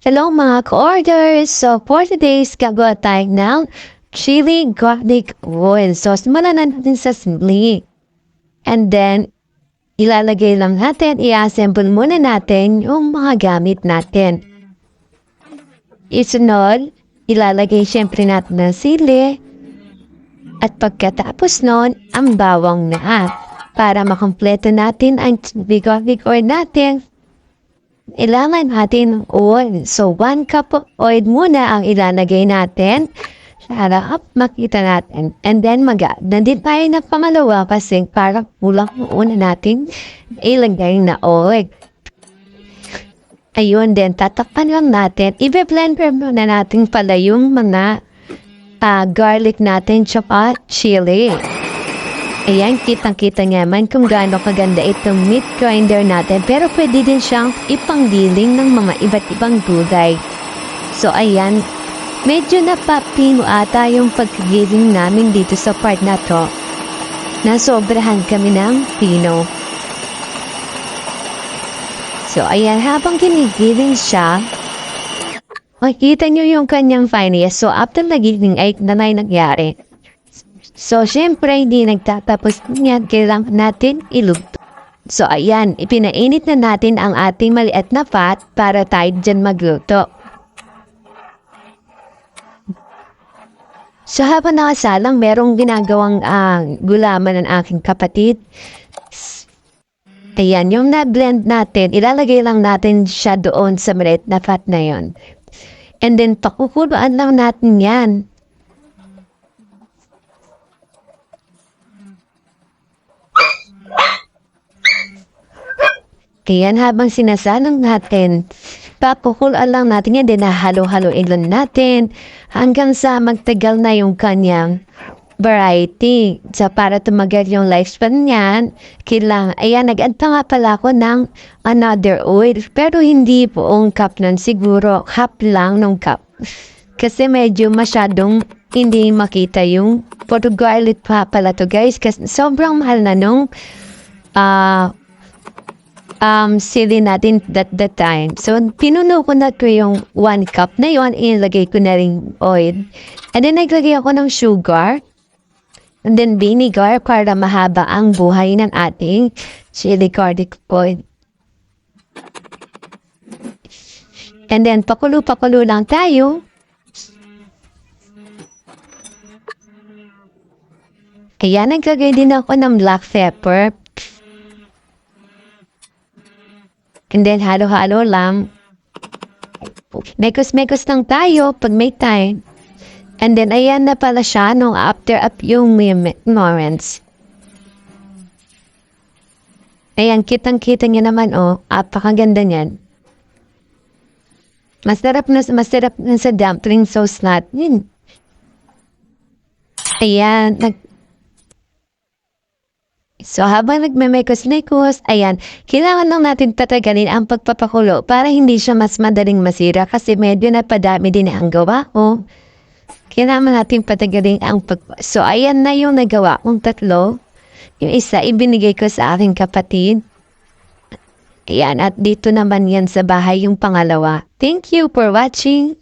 Hello mga ka-orders! So for today's gagawa tayo ng chili garlic oil. So simulan na natin sa simili. And then, ilalagay lang natin, i-assemble muna natin yung mga gamit natin. Isunod, ilalagay syempre natin ng sili. At pagkatapos nun, ang bawang na para makompleto natin ang chili garlic oil natin. Ilangan natin ng oil. So, one cup of oil muna ang ilalagay natin para up makita natin. And then, mag nandito tayo na pamalawa kasi para kulang una natin ilagay na oil. Ayun din, tatakpan lang natin. Ibe-blender muna natin pala yung mga ah, garlic natin tsaka chili. Ayan, kitang-kita naman kung gaano kaganda itong meat grinder natin. Pero pwede din siyang ipanggiling ng mga iba't ibang gulay. So, ayan. Medyo napapino ata yung paggiling namin dito sa part na to. Nasobrahan kami ng pino. So, ayan. Habang ginigiling siya, makikita nyo yung kanyang fineness. So, after nagiling ay nanay nangyari. So, syempre, hindi nagtatapos niyan. Kailangan natin ilugto. So, ayan, ipinainit na natin ang ating maliit na pot para tayo dyan magluto. So, habang nakasalang, merong ginagawang ah, gulaman ng aking kapatid. Ayan, yung na-blend natin, ilalagay lang natin siya doon sa maliit na pot na yon. And then, pakukuluan lang natin yan. Ayan, habang sinasalang natin, papukulaan lang natin yan, din halo-haloin lang natin hanggang sa magtagal na yung kanyang variety. So, para tumagal yung lifespan niyan, kailangan, ayan, nag-anta nga pala ako ng another oil, pero hindi buong cup nun, siguro half lang ng cup. Kasi medyo masyadong hindi makita yung photo garlic pa pala to guys, kasi sobrang mahal na nung ah um, sili natin that that time. So, pinuno ko na ko yung one cup na yon inilagay ko na rin oil. And then, naglagay ako ng sugar. And then, vinegar para mahaba ang buhay ng ating chili garlic oil. And then, pakulo-pakulo lang tayo. Ayan, naglagay din ako ng black pepper And then, halo-halo lang. Mekos-mekos lang tayo pag may time. And then, ayan na pala siya nung after up yung moments. Ayan, kitang-kita niya naman, oh. Apakaganda niyan. Masarap na, masarap na sa dumpling sauce natin. Ayan, nag, So habang nagmemekos-mekos, ayan, kailangan lang natin tatagalin ang pagpapakulo para hindi siya mas madaling masira kasi medyo napadami din ang gawa ko. Kailangan natin patagalin ang pag... So ayan na yung nagawa kong tatlo. Yung isa ibinigay ko sa aking kapatid. Ayan, at dito naman yan sa bahay yung pangalawa. Thank you for watching.